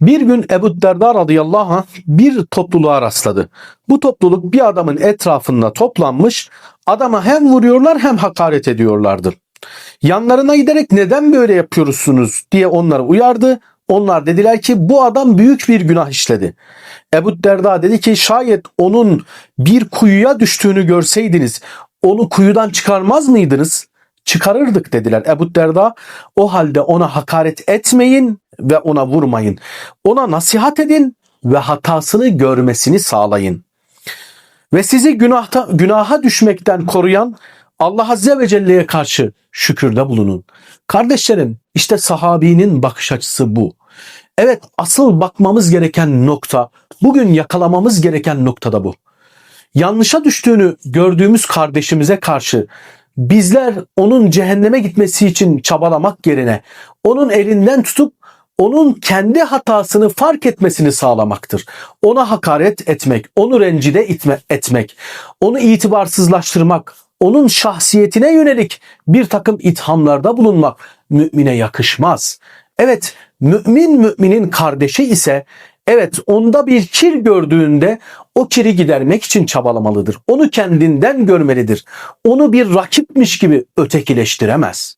Bir gün Ebu Derda radıyallahu anh bir topluluğa rastladı. Bu topluluk bir adamın etrafında toplanmış, adama hem vuruyorlar hem hakaret ediyorlardı. Yanlarına giderek neden böyle yapıyorsunuz diye onları uyardı. Onlar dediler ki bu adam büyük bir günah işledi. Ebu Derda dedi ki şayet onun bir kuyuya düştüğünü görseydiniz onu kuyudan çıkarmaz mıydınız? Çıkarırdık dediler. Ebu Derda o halde ona hakaret etmeyin ve ona vurmayın. Ona nasihat edin ve hatasını görmesini sağlayın. Ve sizi günahta, günaha düşmekten koruyan Allah Azze ve Celle'ye karşı şükürde bulunun. Kardeşlerim işte sahabinin bakış açısı bu. Evet asıl bakmamız gereken nokta, bugün yakalamamız gereken nokta da bu. Yanlışa düştüğünü gördüğümüz kardeşimize karşı bizler onun cehenneme gitmesi için çabalamak yerine onun elinden tutup onun kendi hatasını fark etmesini sağlamaktır. Ona hakaret etmek, onu rencide etme, etmek, onu itibarsızlaştırmak, onun şahsiyetine yönelik bir takım ithamlarda bulunmak mümine yakışmaz. Evet, mümin müminin kardeşi ise evet onda bir kir gördüğünde o kiri gidermek için çabalamalıdır. Onu kendinden görmelidir. Onu bir rakipmiş gibi ötekileştiremez.